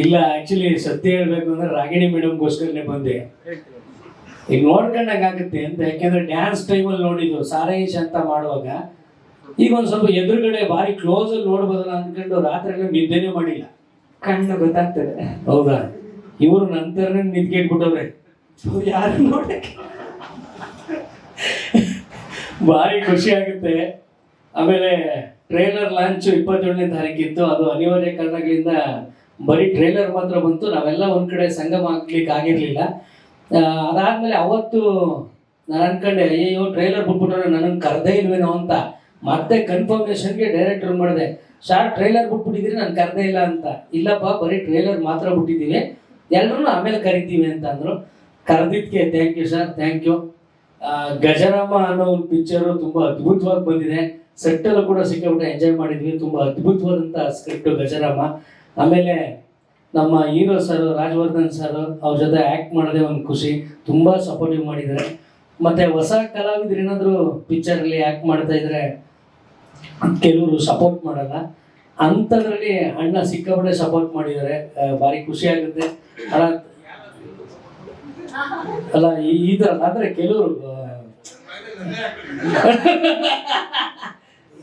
ಇಲ್ಲ ಆಕ್ಚುಲಿ ಸತ್ಯ ಹೇಳ್ಬೇಕು ಅಂದ್ರೆ ರಾಗಿಣಿ ಮೇಡಮ್ಗೋಸ್ಕರನೇ ಬಂದೆ. ಈಗ ನೋಡ್ಕೊಂಡಾಗ ಆಗುತ್ತೆ ಅಂತ ಯಾಕೆಂದ್ರೆ ಡ್ಯಾನ್ಸ್ ಟೈಮಲ್ಲಿ ನೋಡಿದ್ರು ಸಾರೇಶ್ ಅಂತ ಮಾಡುವಾಗ ಈಗ ಒಂದು ಸ್ವಲ್ಪ ಎದುರುಗಡೆ ಭಾರಿ ಕ್ಲೋಸ್ ಅಲ್ಲಿ ನೋಡ್ಬೋದಲ್ಲ ಅಂದ್ಕೊಂಡು ರಾತ್ರಿ ನಿದ್ದೆನೇ ಮಾಡಿಲ್ಲ. ಕಣ್ಣು ಗೊತ್ತಾಗ್ತದೆ. ಹೌದಾ? ಇವರು ನಂತರನೇ ನಿದ್ಗೆ ಇಟ್ಬಿಟ್ಟವ್ರೆ ಯಾರು ನೋಡಕ್ಕೆ? ಭಾರಿ ಖುಷಿ ಆಗುತ್ತೆ. ಆಮೇಲೆ ಟ್ರೈಲರ್ ಲಾಂಚ್ ಇಪ್ಪತ್ತೇಳನೇ ತಾರೀಕಿತ್ತು. ಅದು ಅನಿವಾರ್ಯ ಕಾರಣಗಳಿಂದ ಬರೀ ಟ್ರೈಲರ್ ಮಾತ್ರ ಬಂತು, ನಾವೆಲ್ಲ ಒಂದು ಕಡೆ ಸಂಗಮ ಹಾಕ್ಲಿಕ್ಕೆ ಆಗಿರಲಿಲ್ಲ. ಅದಾದಮೇಲೆ ಅವತ್ತು ನಾನು ಅನ್ಕೊಂಡೆ ಅಯ್ಯೋ ಟ್ರೈಲರ್ ಬಿಟ್ಬಿಟ್ರೆ ನನಗೆ ಕರ್ದೇ ಇಲ್ವೇನೋ ಅಂತ. ಮತ್ತೆ ಕನ್ಫರ್ಮೇಶನ್ಗೆ ಡೈರೆಕ್ಟರ್ ಮಾಡಿದೆ ಶಾರ್ಟ್ ಟ್ರೈಲರ್ ಬಿಟ್ಬಿಟ್ಟಿದ್ರಿ ನಾನು ಕರ್ದೇ ಇಲ್ಲ ಅಂತ. ಇಲ್ಲಪ್ಪ, ಬರೀ ಟ್ರೈಲರ್ ಮಾತ್ರ ಬಿಟ್ಟಿದ್ದೀವಿ. ಎಲ್ಲರೂ ಆಮೇಲೆ ಕರಿತೀವಿ ಅಂತ ಅಂದರು. ಕರೆದಿದ್ದಕ್ಕೆ thank you sir thank you Gajarama ಅನ್ನೋ ಒಂದು ಪಿಕ್ಚರು ತುಂಬಾ ಅದ್ಭುತವಾಗಿ ಬಂದಿದೆ. ಸೆಟ್ಟಲ್ಲೂ ಕೂಡ ಸಿಕ್ಕಾಬಿಟ್ಟು ಎಂಜಾಯ್ ಮಾಡಿದ್ವಿ. ತುಂಬಾ ಅದ್ಭುತವಾದಂಥ ಸ್ಕ್ರಿಪ್ಟ್ ಗಜರಾಮ. ಆಮೇಲೆ ನಮ್ಮ ಹೀರೋ ಸರ್, ರಾಜವರ್ಧನ್ ಸರ್, ಅವ್ರ ಜೊತೆ ಆ್ಯಕ್ಟ್ ಮಾಡೋದೇ ಒಂದು ಖುಷಿ. ತುಂಬಾ ಸಪೋರ್ಟಿವ್ ಮಾಡಿದ್ದಾರೆ. ಮತ್ತೆ ಹೊಸ ಕಲಾವಿದ್ರು ಏನಾದರೂ ಪಿಕ್ಚರಲ್ಲಿ ಆ್ಯಕ್ಟ್ ಮಾಡ್ತಾ ಇದ್ರೆ ಕೆಲವರು ಸಪೋರ್ಟ್ ಮಾಡಲ್ಲ. ಅಂಥದ್ರಲ್ಲಿ ಅಣ್ಣ ಸಿಕ್ಕಾಪಟ್ಟೆ ಸಪೋರ್ಟ್ ಮಾಡಿದ್ದಾರೆ. ಭಾರಿ ಖುಷಿ ಆಗುತ್ತೆ. ಅಲ್ಲ ಅಲ್ಲ, ಈ- ಥರ ಅಂದ್ರೆ ಕೆಲವರು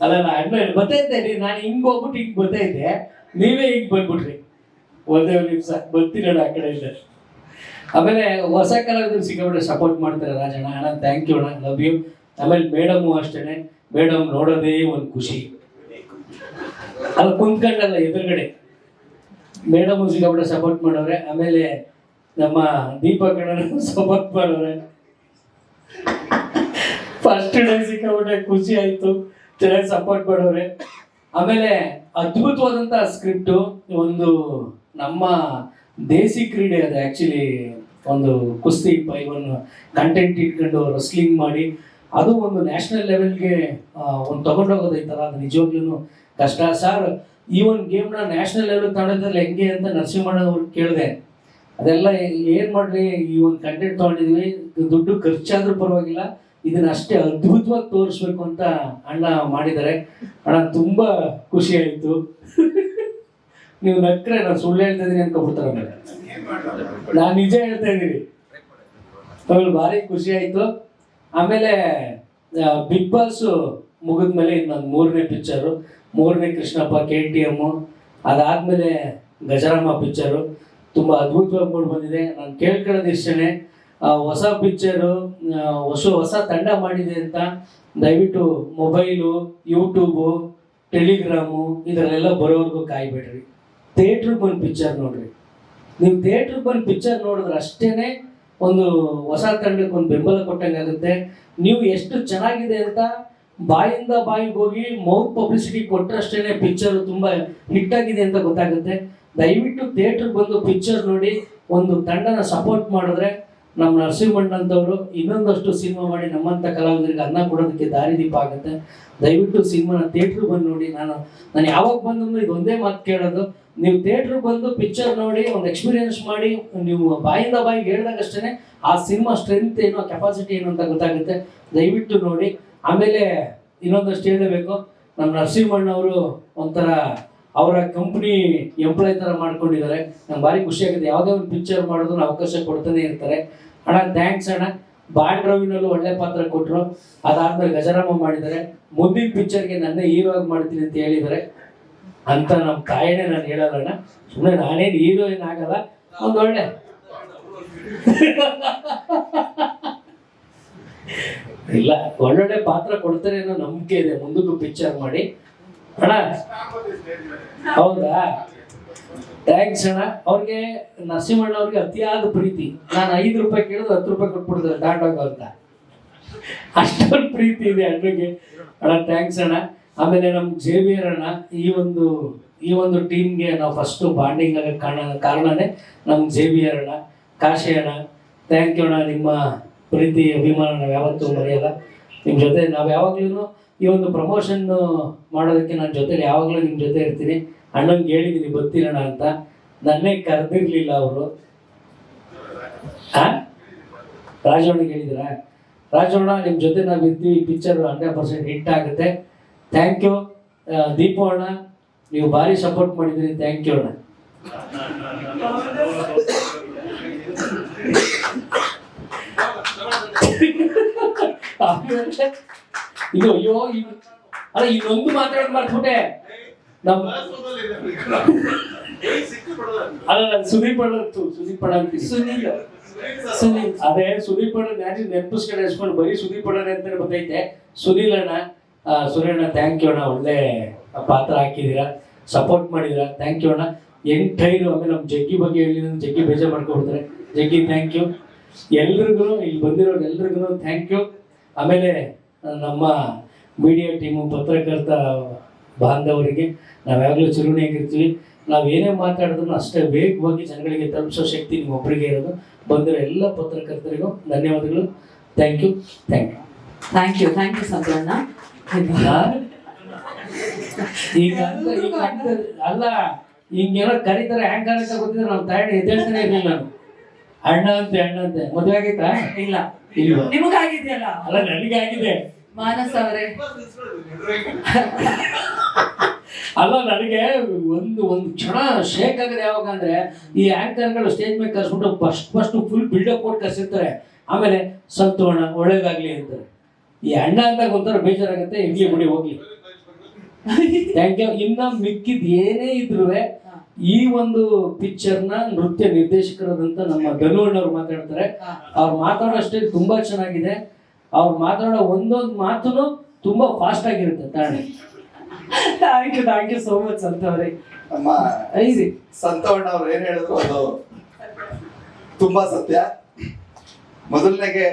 ಅಲ್ಲ ಅಣ್ಣ ಬರ್ತೈತೆ ನಾನು ಹಿಂಗೆ ಹೋಗ್ಬಿಟ್ಟು ಹಿಂಗ್ ಬರ್ತೈತೆ ನೀವೇ ಈಗ ಬಂದ್ಬಿಟ್ರಿ. ಒಂದೇ ಒಂದು ನಿಮಿಷ ಬರ್ತೀರಣ್ಣ ಆ ಕಡೆ ಇಲ್ಲ ಆಮೇಲೆ ಹೊಸ ಕಲಾವಿದರು ಸಿಕ್ಕಾಪಟ್ಟೆ ಸಪೋರ್ಟ್ ಮಾಡ್ತಾರೆ ರಾಜಣ್ಣ. ಅಣ್ಣ ಥ್ಯಾಂಕ್ ಯು ಅಣ್ಣ ಲವ್ ಯು ಆಮೇಲೆ ಮೇಡಮು ಅಷ್ಟೇ ಮೇಡಮ್ ನೋಡೋದೇ ಒಂದು ಖುಷಿ. ಅಲ್ಲಿ ಕುಂತ್ಕೊಂಡಲ್ಲ ಎದುರುಗಡೆ. ಮೇಡಮ್ ಸಿಕ್ಕಾಪಟ್ಟೆ ಸಪೋರ್ಟ್ ಮಾಡೋರೆ. ಆಮೇಲೆ ನಮ್ಮ ದೀಪಕ್ ಅಣ್ಣ ಸಪೋರ್ಟ್ ಮಾಡೋರೆ. ಫಸ್ಟ್ ಡೇ ಸಿಕ್ಕಾಬಿಟ್ಟೆ ಖುಷಿ ಆಯ್ತು. ಚೆನ್ನಾಗಿ ಸಪೋರ್ಟ್ ಮಾಡೋರೆ. ಆಮೇಲೆ ಅದ್ಭುತವಾದಂತ ಸ್ಕ್ರಿಪ್ಟು ಒಂದು ನಮ್ಮ ದೇಸಿ ಕ್ರೀಡೆ ಅದು ಆಕ್ಚುಲಿ ಒಂದು ಕುಸ್ತಿ ಪೈವನ್ ಕಂಟೆಂಟ್ ಇಟ್ಕೊಂಡು ರಸ್ಲಿಂಗ್ ಮಾಡಿ, ಅದು ಒಂದು ನ್ಯಾಷನಲ್ ಲೆವೆಲ್ಗೆ ಒಂದು ತಗೊಂಡೋಗೋದೈತಲ್ಲ ಅದು ನಿಜವಾಗ್ಲೂ ಕಷ್ಟ. ಸರ್ ಈ ಒಂದು ಗೇಮ್ನ ನ್ಯಾಷನಲ್ ಲೆವೆಲ್ ತಗೊಂಡಿದ್ರಲ್ಲಿ ಹೆಂಗೆ ಅಂತ ನರಸಿಂಹಣ್ಣ ಅವ್ರು ಕೇಳಿದೆ. ಅದೆಲ್ಲ ಏನ್ ಮಾಡ್ರಿ, ಈ ಒಂದು ಕಂಟೆಂಟ್ ತಗೊಂಡಿದ್ವಿ, ದುಡ್ಡು ಖರ್ಚಾದರೂ ಪರವಾಗಿಲ್ಲ ಇದನ್ನ ಅಷ್ಟೇ ಅದ್ಭುತವಾಗಿ ತೋರಿಸ್ಬೇಕು ಅಂತ ಅಣ್ಣ ಮಾಡಿದ್ದಾರೆ. ಅಣ್ಣ ತುಂಬಾ ಖುಷಿ ಆಯಿತು. ನೀವು ನಕ್ರೆ, ನಾನು ಸುಳ್ಳು ಹೇಳ್ತಾ ಇದೀನಿ ಅನ್ಕೊಬಿಡ್ತಾರೆ ನಾನು ನಿಜ ಹೇಳ್ತಾ ಇದ್ದೀನಿ ಆಮೇಲೆ ಭಾರಿ ಖುಷಿ ಆಯಿತು. ಆಮೇಲೆ ಬಿಗ್ ಬಾಸ್ ಮುಗಿದ್ಮೇಲೆ ಇನ್ನೊಂದು ಮೂರನೇ ಪಿಕ್ಚರು. ಮೂರನೇ ಕೃಷ್ಣಪ್ಪ, ಕೆ ಟಿ ಎಮ್ಮು ಅದಾದಮೇಲೆ ಗಜರಾಮ ಪಿಕ್ಚರು. ತುಂಬಾ ಅದ್ಭುತವಾಗಿ ಮೂಡಿ ಬಂದಿದೆ. ನಾನು ಕೇಳ್ಕೊಳ್ಳೋದು ಇಷ್ಟೇ ಹೊಸ ಪಿಕ್ಚರು ಹೊಸ ಹೊಸ ತಂಡ ಮಾಡಿದೆ ಅಂತ ದಯವಿಟ್ಟು ಮೊಬೈಲು ಯೂಟ್ಯೂಬು ಟೆಲಿಗ್ರಾಮು ಇದರಲ್ಲೆಲ್ಲ ಬರೋವರೆಗೂ ಕಾಯ್ಬೇಡ್ರಿ. ಥಿಯೇಟ್ರಿಗೆ ಬಂದು ಪಿಕ್ಚರ್ ನೋಡ್ರಿ. ನೀವು ಥಿಯೇಟ್ರಿಗೆ ಬಂದು ಪಿಕ್ಚರ್ ನೋಡಿದ್ರೆ ಅಷ್ಟೇ ಒಂದು ಹೊಸ ತಂಡಕ್ಕೆ ಒಂದು ಬೆಂಬಲ ಕೊಟ್ಟಂಗೆ ಆಗುತ್ತೆ. ನೀವು ಎಷ್ಟು ಚೆನ್ನಾಗಿದೆ ಅಂತ ಬಾಯಿಂದ ಬಾಯಿಗೆ ಹೋಗಿ ಮೌತ್ ಪಬ್ಲಿಸಿಟಿ ಕೊಟ್ಟರಷ್ಟೇ ಪಿಕ್ಚರ್ ತುಂಬಾ ಹಿಟ್ ಆಗಿದೆ ಅಂತ ಗೊತ್ತಾಗುತ್ತೆ. ದಯವಿಟ್ಟು ಥಿಯೇಟ್ರಿಗೆ ಬಂದು ಪಿಕ್ಚರ್ ನೋಡಿ, ಒಂದು ತಂಡನ ಸಪೋರ್ಟ್ ಮಾಡಿದ್ರೆ ನಮ್ಮ ನರಸಿಂಹಣ್ಣಂಥವರು ಇನ್ನೊಂದಷ್ಟು ಸಿನಿಮಾ ಮಾಡಿ ನಮ್ಮಂಥ ಕಲಾವಿದರಿಗೆ ಅನ್ನ ಕೊಡೋದಕ್ಕೆ ದಾರಿದೀಪ ಆಗುತ್ತೆ. ದಯವಿಟ್ಟು ಸಿನಿಮಾನ ಥಿಯೇಟ್ರಿಗೆ ಬಂದು ನೋಡಿ. ನಾನು ನಾನು ಯಾವಾಗ ಬಂದ್ರು ಒಂದೇ ಮಾತು ಕೇಳೋದು. ನೀವು ಥಿಯೇಟ್ರಿಗೆ ಬಂದು ಪಿಕ್ಚರ್ ನೋಡಿ, ಒಂದು ಎಕ್ಸ್ಪೀರಿಯನ್ಸ್ ಮಾಡಿ, ನೀವು ಬಾಯಿಂದ ಬಾಯಿಗೆ ಹೇಳಿದಾಗಷ್ಟೇ ಆ ಸಿನಿಮಾ ಸ್ಟ್ರೆಂತ್ ಏನು ಕೆಪಾಸಿಟಿ ಏನು ಅಂತ ಗೊತ್ತಾಗುತ್ತೆ. ದಯವಿಟ್ಟು ನೋಡಿ. ಆಮೇಲೆ ಇನ್ನೊಂದಷ್ಟು ಹೇಳಬೇಕು. ನಮ್ಮ ನರಸಿಂಹಣ್ಣವರು ಒಂಥರ ಅವರ ಕಂಪ್ನಿ ಎಂಪ್ಲಾಯ್ ಥರ ಮಾಡ್ಕೊಂಡಿದ್ದಾರೆ. ನಂಗೆ ಭಾರಿ ಖುಷಿ ಆಗುತ್ತೆ. ಯಾವುದೇ ಒಂದು ಪಿಕ್ಚರ್ ಮಾಡೋದನ್ನ ಅವಕಾಶ ಕೊಡ್ತಾನೆ ಇರ್ತಾರೆ. ಅಣ್ಣ ಥ್ಯಾಂಕ್ಸ್ ಅಣ್ಣ. ಬಾಂಡ್ ರವಿನಲ್ಲೂ ಒಳ್ಳೆ ಪಾತ್ರ ಕೊಟ್ಟರು ಅದಾದ್ಮೇಲೆ ಗಜರಾಮ ಮಾಡಿದ್ದಾರೆ. ಮುಂದಿನ ಪಿಕ್ಚರ್ಗೆ ನನ್ನ ಹೀರೋ ಆಗಿ ಮಾಡ್ತೀನಿ ಅಂತ ಹೇಳಿದ್ದಾರೆ. ಅಂತ ನಮ್ಮ ತಾಯಿನೇ ನಾನು ಹೇಳೋದಣ್ಣ ಸುಮ್ಮನೆ ನಾನೇನು ಹೀರೋ ಆಗಲ್ಲ. ಒಂದು ಒಳ್ಳೆ. ಇಲ್ಲ, ಒಳ್ಳೊಳ್ಳೆ ಪಾತ್ರ ಕೊಡ್ತಾರೆ ಅನ್ನೋ ನಂಬಿಕೆ ಇದೆ. ಮುಂದಕ್ಕೂ ಪಿಕ್ಚರ್ ಮಾಡಿ. ಅಣ್ಣ? ಹೌದಾ? ಥ್ಯಾಂಕ್ಸ್ ಅಣ್ಣ. ಅವ್ರಿಗೆ ನರಸಿಂಹಣ್ಣ ಅವ್ರಿಗೆ ಅತಿಯಾದ ಪ್ರೀತಿ. ನಾನು ಐದು ರೂಪಾಯಿ ಕೇಳಿದ್ರೆ ಹತ್ತು ರೂಪಾಯಿ ಕೊಟ್ಬಿಡ್ತಾರೆ ದಾಟೋಗ ಅಂತ. ಅಷ್ಟೊಂದು ಪ್ರೀತಿ ಇದೆ ಅಣ್ಣಗೆ. ಅಣ್ಣ ಥ್ಯಾಂಕ್ಸ್ ಅಣ್ಣ. ಆಮೇಲೆ ನಮ್ಮ ಜೇವಿಯರ್ ಅಣ್ಣ, ಈ ಒಂದು ಈ ಒಂದು ಟೀಮ್ಗೆ ನಾವು ಫಸ್ಟು ಬಾಂಡಿಂಗ್ ಆಗಕ್ಕೆ ಕಾರಣ, ಕಾರಣನೇ ನಮ್ಮ ಜೇವಿಯರ್ ಅಣ್ಣ. ಕಾಶಿ ಅಣ್ಣ ಥ್ಯಾಂಕ್ ಯು ಅಣ್ಣ. ನಿಮ್ಮ ಪ್ರೀತಿ, ಅಭಿಮಾನ ನಾವು ಯಾವತ್ತೂ ಮರೆಯಲ್ಲ. ನಿಮ್ಮ ಜೊತೆ ನಾವು ಯಾವಾಗ್ಲೂ ಈ ಒಂದು ಪ್ರಮೋಷನ್ ಮಾಡೋದಕ್ಕೆ ನನ್ನ ಜೊತೆ ಯಾವಾಗಲೂ ನಿಮ್ಮ ಜೊತೆ ಇರ್ತೀನಿ. ಅಣ್ಣಂಗೆ ಹೇಳಿದ್ದೀನಿ ಬರ್ತೀರೋಣ ಅಂತ. ನನ್ನೇ ಕರೆದಿರ್ಲಿಲ್ಲ ಅವರು. ಆ? ರಾಜವಣ್ಣಿಗೆ ಹೇಳಿದಿರಾ? ರಾಜವಣ್ಣ ನಿಮ್ಮ ಜೊತೆ ನಾವು ಇರ್ತೀವಿ ಪಿಕ್ಚರ್ ಹಂಡ್ರೆಡ್ ಪರ್ಸೆಂಟ್ ಹಿಟ್ ಆಗುತ್ತೆ. ಥ್ಯಾಂಕ್ ಯು ದೀಪು ಅಣ್ಣ ನೀವು ಭಾರಿ ಸಪೋರ್ಟ್ ಮಾಡಿದ್ರಿ. ಥ್ಯಾಂಕ್ ಯು ಅಣ್ಣ. ಆಮೇಲೆ ಇದು ಅಯ್ಯೋ ಅಲ್ಲ ಒಂದು ಮಾತಾಡೋದು ಮಾಡ್ಕೊಟ್ಟೆ ನಮ್ಮ ಅಲ್ಲ ನಾನು ಸುದೀಪ್ ಅಣ್ಣ ಸುದೀಪ್ ಅಣ್ಣ. ಸುನೀಲ್. ಸುನೀಲ್ ಅದೇ ಸುದೀಪ್ ಅಣ್ಣ ನ್ಯಾಚಿ ನೆನಪಿಸ್ಕೊಂಡು ಹೆಸ್ಕೊಂಡು ಬರೀ ಸುದೀಪ್ ಅಣ್ಣ ಅಂತ ಬಂದೈತೆ. ಸುನೀಲ್ ಅಣ್ಣ ಸುರೇಣ್ಣ ಥ್ಯಾಂಕ್ ಯು ಅಣ್ಣ ಒಳ್ಳೆ ಪಾತ್ರ ಹಾಕಿದ್ದೀರಾ. ಸಪೋರ್ಟ್ ಮಾಡಿದ್ದೀರಾ. ಥ್ಯಾಂಕ್ ಯು ಅಣ್ಣ. ಎಂಟೈರು ಆಮೇಲೆ ನಮ್ಮ ಜಗ್ಗಿ ಬಗ್ಗೆ ಹೇಳಿ ನನ್ನ ಜಗ್ಗಿ ಬೇಜಾರು ಮಾಡ್ಕೊಬಿಡ್ತಾರೆ ಜಗ್ಗಿ ಥ್ಯಾಂಕ್ ಯು ಎಲ್ರಿಗೂ ಇಲ್ಲಿ ಬಂದಿರೋ ಎಲ್ರಿಗೂ ಥ್ಯಾಂಕ್ ಯು ಆಮೇಲೆ ನಮ್ಮ ಮೀಡಿಯಾ ಟೀಮು ಪತ್ರಕರ್ತ ಬಾಂಧವರಿಗೆ ನಾವು ಯಾವಾಗಲೂ ಚುರುಣಿಯಾಗಿರ್ತೀವಿ. ನಾವು ಏನೇ ಮಾತಾಡಿದ್ರು ಅಷ್ಟೇ ವೇಗವಾಗಿ ಜನಗಳಿಗೆ ತಲುಪಿಸೋ ಶಕ್ತಿ ನಿಮ್ಮೊಬ್ಬರಿಗೆ ಇರೋದು. ಬಂದಿರೋ ಎಲ್ಲ ಪತ್ರಕರ್ತರಿಗೂ ಧನ್ಯವಾದಗಳು. Thank you thank you thank you thank you ಸಂತೋಣ ಈಗ ಅಲ್ಲ ಹಿಂಗೇನೋ ಕರೀತಾರೆ ಹ್ಯಾಂಗ್ ಅಂತ ಗೊತ್ತಿದ್ರೆ ನಾವು ತಾಯಿ ಎದ್ದೇಳ್ತಾನೆ ಇರಲಿಲ್ಲ ನಾನು. ಅಣ್ಣ ಅಂತೆ ಅಣ್ಣ ಅಂತೆ. ಮದುವೆ ಆಗೈತಾ ಇಲ್ಲ. ಇಲ್ವಾ? ನಿಮಗಾಗಿದೆಯಲ್ಲ? ಅಲ್ಲ ನನಗೆ ಆಗಿದೆ ಮಾನಸ್ ಅವರೇ. ಅಲ್ಲ ನನಗೆ ಒಂದು ಒಂದು ಕ್ಷಣ ಶೇಕ್ ಆಗಿದೆ ಯಾವಾಗ ಅಂದ್ರೆ ಈ ಆಂಕರ್ಗಳು ಸ್ಟೇಜ್ ಮೇಲೆ ಕರ್ಸ್ಬಿಟ್ಟು ಫಸ್ಟ್ ಫಸ್ಟ್ ಫುಲ್ ಬಿಲ್ಡಪ್ ಕೊಟ್ಟು ಕರ್ಸಿರ್ತಾರೆ. ಆಮೇಲೆ ಸಂತೋಣ ಒಳ್ಳೇದಾಗ್ಲಿ ಅಂತಾರೆ. ಈ ಅಣ್ಣ ಅಂದಾಗ ಒಂಥರ ಬೇಜಾರಾಗುತ್ತೆ ಇರ್ಲಿ ಬಿಡಿ ಹೋಗ್ಲಿ. ಥ್ಯಾಂಕ್ ಯು ಇನ್ನ ಮಿಕ್ಕಿದ ಏನೇ ಇದ್ರು ಈ ಒಂದು ಪಿಕ್ಚರ್ನ ನೃತ್ಯ ನಿರ್ದೇಶಕರಾದಂತ ನಮ್ಮ ಧನು ಅಣ್ಣವ್ರು ಮಾತಾಡ್ತಾರೆ. ಅವ್ರು ಮಾತಾಡೋ ಅಷ್ಟೇ ತುಂಬಾ ಚೆನ್ನಾಗಿದೆ. ಅವ್ರು ಮಾತಾಡೋ ಒಂದೊಂದು ಮಾತುನು ತುಂಬಾ ಫಾಸ್ಟ್ ಆಗಿರುತ್ತೆ ತಾಳೆ thank you thank you so much ಸಂತ ಅವರೇ. ಅಮ್ಮ ಈಸಿ ಸಂತೋಷ್ ಅವ್ರು ಏನ್ ಹೇಳಿದ್ರು ಅದು ತುಂಬಾ ಸತ್ಯ. ಮೊದಲನೇಗೆ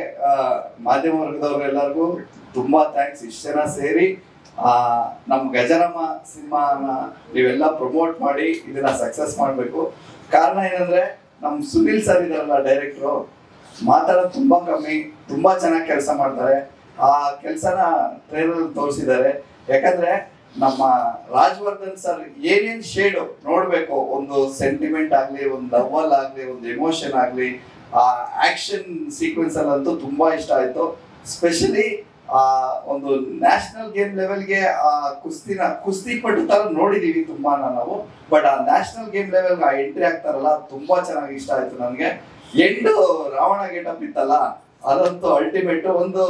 ಮಾಧ್ಯಮ ವರ್ಗದವ್ರು ಎಲ್ಲರಿಗೂ ತುಂಬಾ ಥ್ಯಾಂಕ್ಸ್ ಇಷ್ಟ ಜನ ಸೇರಿ ಆ ನಮ್ ಗಜರಮ್ಮ ಸಿನಿಮಾನ ನೀವೆಲ್ಲ ಪ್ರಮೋಟ್ ಮಾಡಿ ಇದನ್ನ ಸಕ್ಸಸ್ ಮಾಡ್ಬೇಕು. ಕಾರಣ ಏನಂದ್ರೆ ನಮ್ ಸುನಿಲ್ ಸರ್ ಇದಾರಲ್ಲ ಡೈರೆಕ್ಟ್ರು ಮಾತಾಡೋದು ತುಂಬಾ ಕಮ್ಮಿ, ತುಂಬಾ ಚೆನ್ನಾಗಿ ಕೆಲಸ ಮಾಡ್ತಾರೆ. ಆ ಕೆಲಸನ ಟ್ರೈಲರ್ ತೋರಿಸಿದ್ದಾರೆ. ಯಾಕಂದ್ರೆ ನಮ್ಮ ರಾಜವರ್ಧನ್ ಸರ್ ಏನೇನ್ ಶೇಡ್ ನೋಡ್ಬೇಕು, ಒಂದು ಸೆಂಟಿಮೆಂಟ್ ಆಗ್ಲಿ, ಒಂದು ಲವಲ್ ಆಗ್ಲಿ, ಒಂದು ಎಮೋಷನ್ ಆಗ್ಲಿ, ಆ ಆಕ್ಷನ್ ಸೀಕ್ವೆನ್ಸ್ ಅಲ್ಲಂತೂ ತುಂಬಾ ಇಷ್ಟ ಆಯ್ತು. ಸ್ಪೆಷಲಿ ಆ ಒಂದು ನ್ಯಾಷನಲ್ ಗೇಮ್ ಲೆವೆಲ್ಗೆ ಆ ಕುಸ್ತಿನ, ಕುಸ್ತಿ ಪಟ್ಟು ತರ ನೋಡಿದೀವಿ ತುಂಬಾ ನಾವು. ಬಟ್ ಆ ನ್ಯಾಷನಲ್ ಗೇಮ್ ಲೆವೆಲ್ಗೆ ಆ ಎಂಟ್ರಿ ಆಗ್ತಾರಲ್ಲ, ತುಂಬಾ ಚೆನ್ನಾಗಿ ಇಷ್ಟ ಆಯ್ತು ನನಗೆ. ಎಂಡು ರಾವಣ ಗೆಟಪ್ ಇತ್ತಲ್ಲ, ಅದಂತೂ ಅಲ್ಟಿಮೇಟ್ ಒಂದು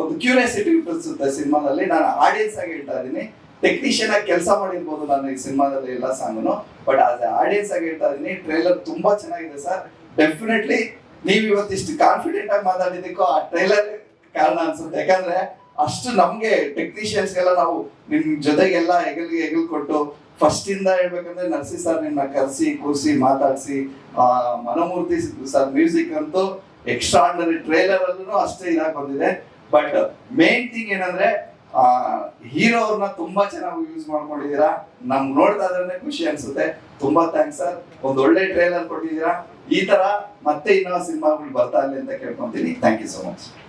ಒಂದು ಕ್ಯೂರಿಯಾಸಿಟಿ ಹುಟ್ಟಿಸುತ್ತೆ ಸಿನಿಮಾದಲ್ಲಿ. ನಾನು ಆಡಿಯನ್ಸ್ ಆಗಿ ಹೇಳ್ತಾ ಇದ್ದೀನಿ. ಟೆಕ್ನಿಷಿಯನ್ ಆಗಿ ಕೆಲಸ ಮಾಡಿರ್ಬೋದು ನಾನು ಈ ಸಿನಿಮಾದಲ್ಲಿ ಎಲ್ಲ ಸಾಂಗ್ನು. ಬಟ್ ಆಸ್ ಆಡಿಯನ್ಸ್ ಆಗಿ ಹೇಳ್ತಾ ಇದ್ದೀನಿ ಟ್ರೈಲರ್ ತುಂಬಾ ಚೆನ್ನಾಗಿದೆ ಸರ್ ಡೆಫಿನೆಟ್ಲಿ ನೀವು ಇವತ್ತಿಷ್ಟು ಕಾನ್ಫಿಡೆಂಟ್ ಆಗಿ ಮಾತಾಡಿದ್ದಕ್ಕೂ ಆ ಟ್ರೈಲರ್ ಕಾರಣ ಅನ್ಸುತ್ತೆ. ಯಾಕಂದ್ರೆ ಅಷ್ಟು ನಮ್ಗೆ ಟೆಕ್ನಿಷಿಯನ್ಸ್ಗೆಲ್ಲ ನಾವು ನಿಮ್ ಜೊತೆಗೆಲ್ಲ ಹೆಗಲ್ಗೆ ಹೆಗಲ್ ಕೊಟ್ಟು ಫಸ್ಟ್ ಇಂದ ಹೇಳ್ಬೇಕಂದ್ರೆ ನರ್ಸಿ ಸರ್ ನಿನ್ನ ಕರೆಸಿ, ಕೂರಿಸಿ, ಮಾತಾಡಿಸಿ ಮನಮೂರ್ತಿ ಸರ್ ಮ್ಯೂಸಿಕ್ ಅಂತೂ ಎಕ್ಸ್ಟ್ರಾರ್ಡನರಿ ಟ್ರೈಲರ್ ಅಲ್ಲೂ ಅಷ್ಟೇ ಇದಾಗಿ ಬಂದಿದೆ. ಬಟ್ ಮೇನ್ ಥಿಂಗ್ ಏನಂದ್ರೆ ಹೀರೋ ಅವ್ರನ್ನ ತುಂಬಾ ಚೆನ್ನಾಗಿ ಯೂಸ್ ಮಾಡ್ಕೊಂಡಿದ್ದೀರಾ. ನಮ್ಗೆ ನೋಡ್ತಾ ಇದ್ರೆ ಖುಷಿ ಅನ್ಸುತ್ತೆ. ತುಂಬಾ ಥ್ಯಾಂಕ್ಸ್ ಸರ್ ಒಂದ್ ಒಳ್ಳೆ ಟ್ರೈಲರ್ ಕೊಟ್ಟಿದ್ದೀರಾ. ಈ ತರ ಮತ್ತೆ ಇನ್ನೊಂದು ಸಿನಿಮಾಗಳು ಬರ್ತಾ ಇರಲಿ ಅಂತ ಕೇಳ್ಕೊಂತೀನಿ. Thank you so much